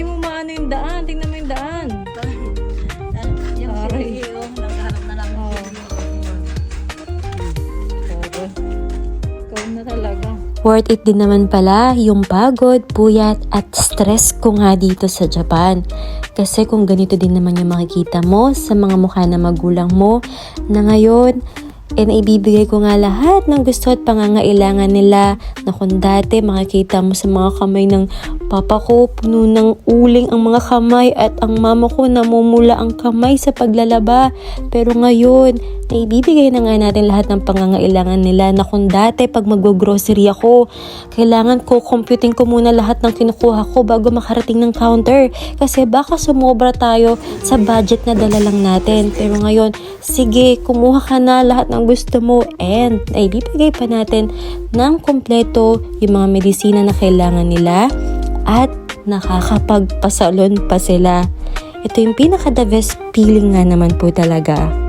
paano yung daan? Tingnan mo yung daan. Yung Aray. Nagharap na lang ng Oo. Ikaw na talaga. Worth it din naman pala yung pagod, puyat at stress ko nga dito sa Japan. Kasi kung ganito din naman yung makikita mo sa mga mukha na magulang mo na ngayon, eh naibibigay ko nga lahat ng gusto at pangangailangan nila na kung dati makikita mo sa mga kamay ng papa ko, puno ng uling ang mga kamay at ang mama ko namumula ang kamay sa paglalaba. Pero ngayon, naibibigay na nga natin lahat ng pangangailangan nila na kung dati pag mag-grocery ako, kailangan ko computing ko muna lahat ng kinukuha ko bago makarating ng counter. Kasi baka sumobra tayo sa budget na dala lang natin. Pero ngayon, sige, kumuha ka na lahat ng gusto mo and naibibigay pa natin ng kompleto yung mga medisina na kailangan nila at nakakapagpasalon pa sila. Ito yung pinaka the best feeling nga naman po talaga.